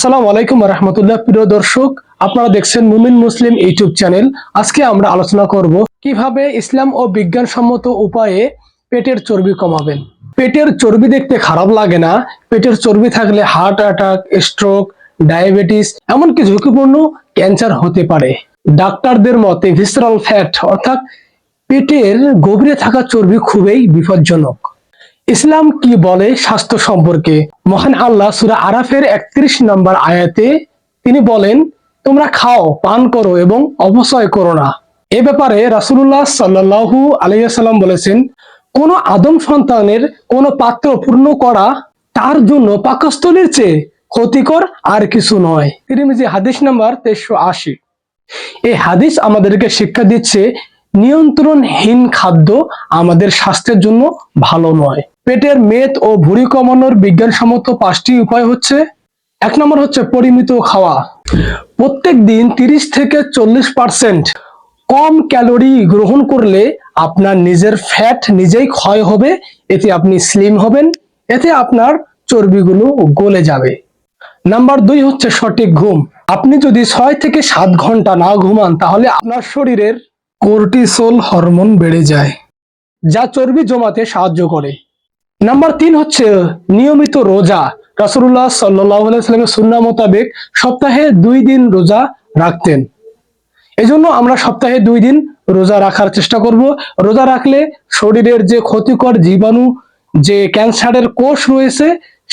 আসসালামু আলাইকুম রহমতুল্লাহ। প্রিয় দর্শক, আপনারা দেখছেন মুমিন মুসলিম ইউটিউব চ্যানেল। আজকে আমরা আলোচনা করব কীভাবে ইসলাম ও বিজ্ঞানসম্মত উপায়ে পেটের চর্বি কমাবেন। পেটের চর্বি দেখতে খারাপ লাগে না। পেটের চর্বি থাকলে হার্ট অ্যাটাক, স্ট্রোক, ডায়াবেটিস এমনকি ঝুঁকিপূর্ণ ক্যান্সার হতে পারে। ডাক্তারদের মতে ভিসরাল ফ্যাট অর্থাৎ পেটের গভীরে থাকা চর্বি খুবই বিপজ্জনক। ইসলাম কি বলে স্বাস্থ্য সম্পর্কে? মহান আল্লাহ সুরা আরাফের একত্রিশ নম্বর আয়াতে তিনি বলেন, তোমরা খাও, পান করো এবং অপচয় করো না। এ ব্যাপারে রাসুল্লাহ সাল্লাহু আলাইসাল্লাম বলেছেন, কোন আদম সন্তানের কোন পাত্র পূর্ণ করা তার জন্য পাকস্থলীর চেয়ে ক্ষতিকর আর কিছু নয়। তিরিমিজি হাদিস নাম্বার তেইশশো আশি। এই হাদিস আমাদেরকে শিক্ষা দিচ্ছে নিয়ন্ত্রণহীন খাদ্য আমাদের স্বাস্থ্যের জন্য ভালো নয়। পেটের মেদ ও ভুঁড়ি কমানোর বিজ্ঞানসম্মত পাঁচটি উপায় হচ্ছে, এক নম্বর হচ্ছে পরিমিত খাওয়া। প্রত্যেক দিন তিরিশ থেকে চল্লিশ পার্সেন্ট কম ক্যালোরি গ্রহণ করলে আপনার নিজের ফ্যাট নিজেই ক্ষয় হবে, এতে আপনি স্লিম হবেন, এতে আপনার চর্বিগুলো গলে যাবে। নাম্বার দুই হচ্ছে সঠিক ঘুম। আপনি যদি ছয় থেকে সাত ঘণ্টা না ঘুমান, তাহলে আপনার শরীরের কোর্টিসোল হরমোন বেড়ে যায়, যা চর্বি জমাতে সাহায্য করে। নাম্বার তিন হচ্ছে নিয়মিত রোজা। রাসুল্লাহ সাল্লামের সুন্না মোতাবেক সপ্তাহে দুই দিন রোজা রাখতেন। এজন্য আমরা সপ্তাহে দুই দিন রোজা রাখার চেষ্টা করব। রোজা রাখলে শরীরের যে ক্ষতিকর জীবাণু, যে ক্যান্সারের কোষ রয়েছে,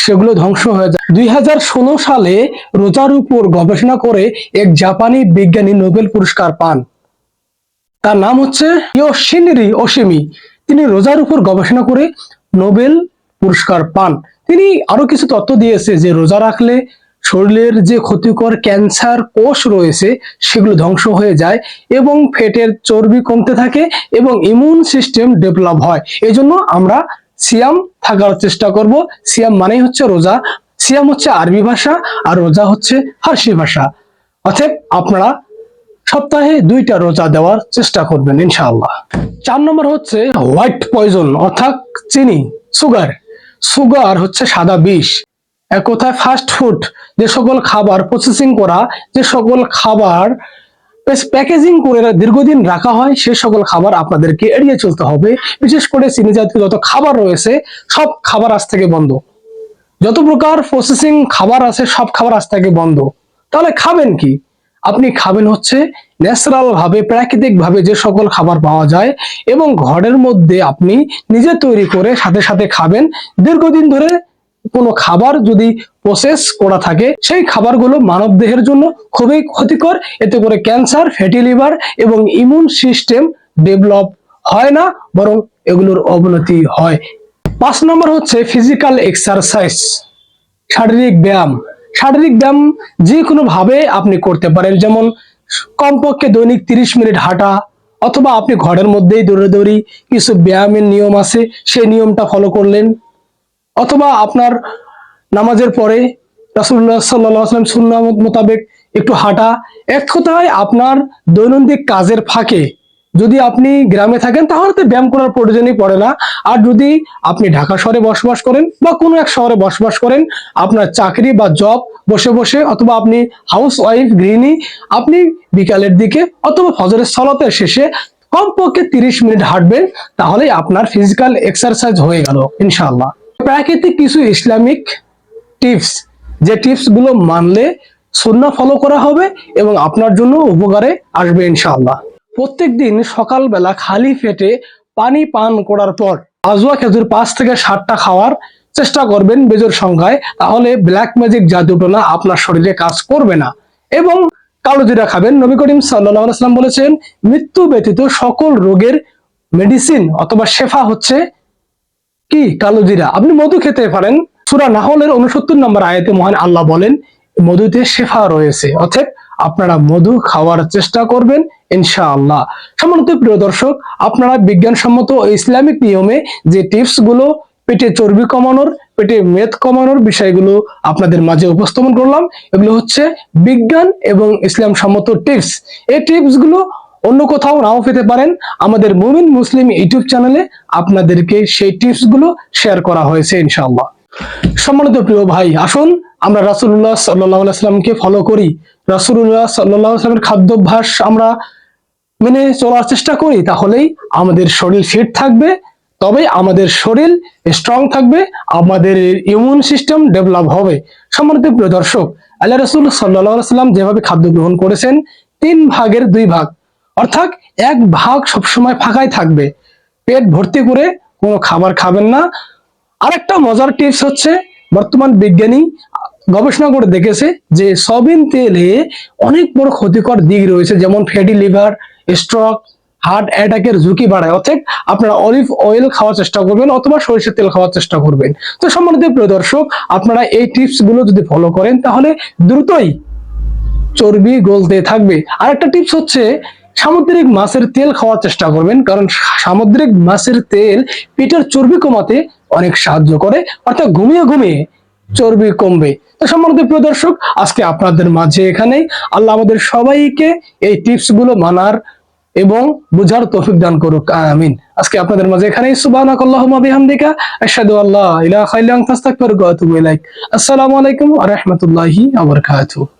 সেগুলো ধ্বংস হয়ে যায়। দুই হাজার ষোলো সালে রোজার উপর গবেষণা করে এক জাপানি বিজ্ঞানী নোবেল পুরস্কার পান। তার নাম হচ্ছে ইয়োশিনরি ওশিমি তিনি রোজার উপর গবেষণা করে নোবেল পুরস্কার পান। তিনি আরও কিছু তথ্য দিয়েছে যে রোজা রাখলে শরীরের যে ক্ষতিকর ক্যান্সার কোষ রয়েছে, সেগুলো ধ্বংস হয়ে যায় এবং ফেটের চর্বি কমতে থাকে এবং ইমিউন সিস্টেম ডেভেলপ হয়। এজন্য আমরা সিয়াম থাকার চেষ্টা করব। সিয়াম মানেই হচ্ছে রোজা। সিয়াম হচ্ছে আরবি ভাষা আর রোজা হচ্ছে ফার্সি ভাষা। অতএব আপনারা সপ্তাহে দুইটা রোজা দেওয়ার চেষ্টা করবেন, ইনশাআল্লাহ। চার নম্বর হচ্ছে হোয়াইট পয়জন, অর্থাৎ চিনি, সুগার। সুগার হচ্ছে সাদা বিষ। এক কথায় ফাস্ট ফুড, যে সকল খাবার প্রসেসিং করা, যে সকল খাবার প্যাকেজিং করে দীর্ঘদিন রাখা হয়, সে সকল খাবার আপনাদেরকে এড়িয়ে চলতে হবে। বিশেষ করে চিনি জাতীয় যত খাবার রয়েছে, সব খাবার আজ থেকে বন্ধ। যত প্রকার প্রসেসিং খাবার আছে, সব খাবার আজ থেকে বন্ধ। তাহলে খাবেন কি? আপনি খাবেন হচ্ছে ন্যাচারাল ভাবে, প্রাকৃতিক ভাবে যে সকল খাবার পাওয়া যায় এবং ঘরের মধ্যে আপনি নিজে তৈরি করে সাথে সাথে খাবেন। দীর্ঘদিন ধরে কোনো খাবার যদি প্রসেস করা থাকে, সেই খাবারগুলো মানব দেহের জন্য খুবই ক্ষতিকর। এতে করে ক্যান্সার ফ্যাটি লিভার এবং ইমিউন সিস্টেম ডেভেলপ হয় না, বরং এগুলোর অবনতি হয়। পাঁচ নম্বর হচ্ছে ফিজিক্যাল এক্সারসাইজ শারীরিক ব্যায়াম। শারীরিক ব্যায়াম যে কোনো ভাবে আপনি করতে পারেন। যেমন কমপক্ষে দৈনিক তিরিশ মিনিট হাঁটা অথবা আপনি ঘরের মধ্যেই দৌড়ে দৌড়ি কিছু ব্যায়ামের নিয়ম আছে, সেই নিয়মটা ফলো করলেন। অথবা আপনার নামাজের পরে রাসুল্লাহ সাল্লাম সুন্না মোতাবেক একটু হাঁটা। এক কথায় আপনার দৈনন্দিন কাজের ফাঁকে যদি আপনি গ্রামে থাকেন, তাহলে তো ব্যায়াম করার প্রয়োজনই পড়ে না। আর যদি আপনি ঢাকা শহরে বসবাস করেন বা কোনো এক শহরে বসবাস করেন, আপনার চাকরি বা জব বসে বসে অথবা আপনি হাউস ওয়াইফ গৃহিণী, আপনি বিকালের দিকে অথবা ফজরের সলতের শেষে কমপক্ষে তিরিশ মিনিট হাঁটবেন তাহলে আপনার ফিজিক্যাল এক্সারসাইজ হয়ে গেল ইনশাল্লাহ প্রাকৃতিক কিছু ইসলামিক টিপস যে টিপসগুলো মানলে সুন্না ফলো করা হবে এবং আপনার জন্য উপকারে আসবে, ইনশাআল্লাহ। প্রত্যেক দিন সকালবেলা খালি পেটে পানি পান করার পর আজুয়া খেজুর পাঁচ থেকে সাতটা খাওয়ার চেষ্টা করবেন বেজোর সংখ্যায়, তাহলে ব্ল্যাক ম্যাজিক জাদুটোনা আপনার শরীরে কাজ করবে না। এবং কালো জিরা খাবেন। নবী করিম সাল্লাম বলেছেন, মৃত্যু ব্যতীত সকল রোগের মেডিসিন অথবা শেফা হচ্ছে কি? কালো জিরা। আপনি মধু খেতে পারেন। সুরা নাহলের উনসত্তর নম্বর আয়াতে মহান আল্লাহ বলেন, মধুতে শেফা রয়েছে। অতএব আপনারা মধু খাওয়ার চেষ্টা করবেন, ইনশাআল্লাহ। সম্মানিত প্রিয় দর্শক, আপনারা বিজ্ঞানসম্মত ইসলামিক নিয়মে যে টিপসগুলো পেটে চর্বি কমানোর, পেটে মেদ কমানোর বিষয়গুলো আপনাদের মাঝে উপস্থাপন করলাম, এগুলো হচ্ছে বিজ্ঞান এবং ইসলাম সম্মত টিপস। এই টিপসগুলো অন্য কোথাও নাও পেতে পারেন। আমাদের মুমিন মুসলিম ইউটিউব চ্যানেলে আপনাদেরকে সেই টিপসগুলো শেয়ার করা হয়েছে, ইনশাআল্লাহ। সম্মানিত প্রিয় ভাই, আসুন আমরা রাসুল্লাহ সাল্লাহামকে ফলো করি। রাসুল্লাহ সাল্লাহ সাল্লামের খাদ্যাভ্যাস আমরা মেনে চলার চেষ্টা করি, তাহলেই আমাদের শরীর ফিট থাকবে তবে আমাদের শরীর স্ট্রং থাকবে, আমাদের ইমিউন সিস্টেম ডেভেলপ হবে। সম্মানিত প্রিয় দর্শক, আল্লাহ রসুল সাল্লাহ সাল্লাম যেভাবে খাদ্য গ্রহণ করেছেন, তিন ভাগের দুই ভাগ। অর্থাৎ এক ভাগ সবসময় ফাঁকাই থাকবে। পেট ভর্তি করে কোনো খাবার খাবেন না। আরেকটা মজার টিপস হচ্ছে, বর্তমান বিজ্ঞানী গবেষণা করে দেখেছে যে সয়াবিন তেলে অনেক বড় ক্ষতিকর দিক রয়েছে, যেমন ফ্যাটি লিভার স্ট্রোক হার্ট অ্যাটাকের ঝুঁকি বাড়ায়। অর্থাৎ আপনারা অলিভ অয়েল খাওয়ার চেষ্টা করবেন অথবা সরিষার তেল খাওয়ার চেষ্টা করবেন। তো সম্মানিত প্রিয় দর্শক, আপনারা এই টিপসগুলো যদি ফলো করেন, তাহলে দ্রুতই চর্বি গলতে থাকবে। আর একটা টিপস হচ্ছে সামুদ্রিক মাছের তেল খাওয়ার চেষ্টা করবেন, কারণ সামুদ্রিক মাছের তেল পেটের চর্বি কমাতে অনেক সাহায্য করে, অর্থাৎ ঘুমিয়ে ঘুমিয়ে চর্বি কমবে। তো সম্মানিত প্রিয় দর্শক, আজকে আপনাদের মাঝে এখানেই আল্লাহ আমাদের সবাইকে এই টিপসগুলো মানার এবং বুঝার তৌফিক দান করুক, আমিন। আজকে আপনাদের মাঝে এখানেই সুবহানাক আল্লাহুম্মা বিহামদিকা, আশহাদু আল্লা ইলাহা ইল্লা ওয়া আতুবু ইলাইক। আসসালামু আলাইকুম ওয়া রাহমাতুল্লাহি ওয়া বারাকাতুহু।